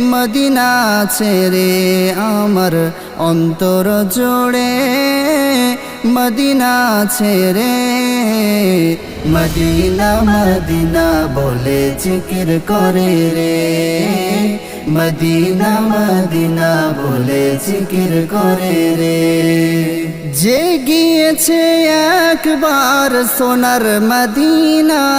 Medina ছেড়ে আমার অন্তর জোড়ে। মদিনা ছেড়ে। মদিনা মদিনা বলে জিকির করে রে। মদিনা মদিনা বলে জিকির করে রে। যে গিয়েছে একবার সোনার মদিনা।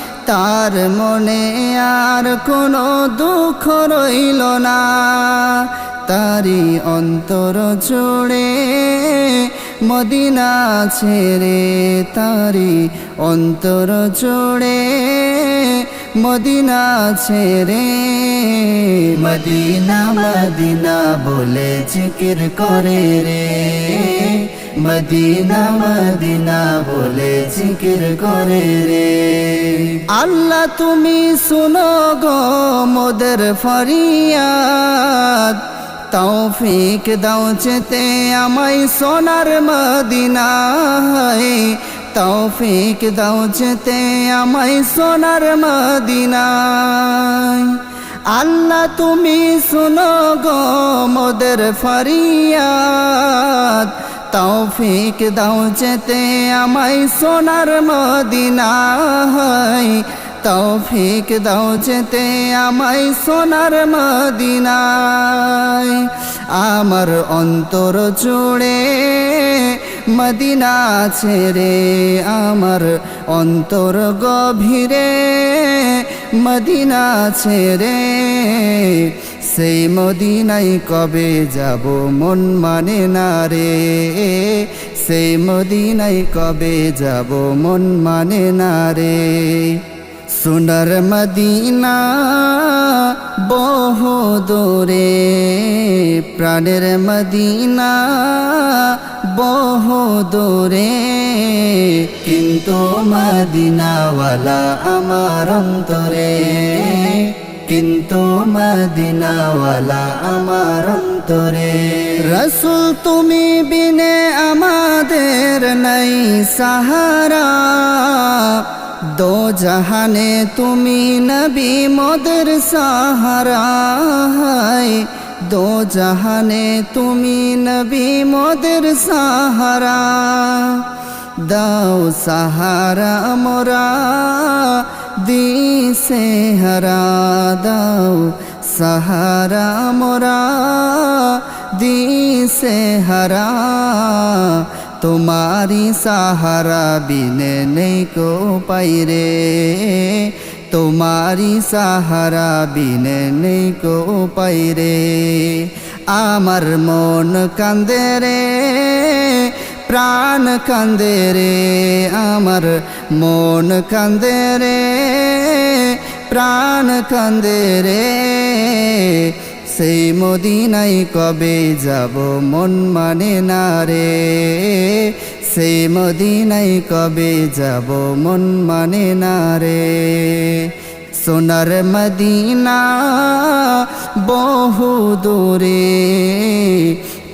তার মনে আর কোনো দুঃখ রইল না। তারি অন্তর জোড়ে মদিনা ছেড়ে তারি অন্তর জোড়ে মদিনা ছেড়ে। মদিনা মদিনা বলে জিকির করে রে। মদিনা মদিনা বলে জিকির করে রে। আল্লাহ তুমি শুনো গো মোদের ফরিয়াদ। তৌফিক দাও চেতে আমায় সোনার মদিনায়। তৌফিক দাও যেতে আমায় সোনার মদিনায়। আল্লাহ তুমি শুনো গো মোদের ফরিয়াদ। তৌফিক দাও যেতে আমায় সোনার মদিনা মদিনায় তৌফিক দাও যেতে আমায় সোনার মদিনায় আমার অন্তর জুড়ে মদিনা ছেড়ে আমার অন্তর গভীরে মদিনা ছেড়ে সেই মদিনাই কবে যাব? মন মানে না রে। সেই মদিনাই কবে যাব? মন মানে না রে। সোনার মদিনা বহু দূরে, প্রাণের মদিনা বহু দূরে। কিন্তু মদিনাওয়ালা আমার অন্তরে কিন্তু মদিনাওয়ালা আমার অন্তরে। রসুল তুমি বিনে আমাদের নাই সাহারা। দো জাহানে তুমি নবী মোদের সাহারা হায় দো জাহানে তুমি নবী মোদের সাহারা। দাও সাহারা মোরা। দিশে হারা দাও সাহারা মোরা দিশে হারা তোমারি সাহারা বিনে নেই কো পাইরে তোমারি সাহারা বিনে নেই কো পাইরে আমার মন কান্দে রে প্রাণ কান্দে রে আমার মন কান্দে রে প্রাণ কান্দে রে। সেই মদিনাই কবে যাব মন মানে না রে। সেই মদিনাই কবে যাব মন মানে না রে। সোনার মদিনা বহু দূরে।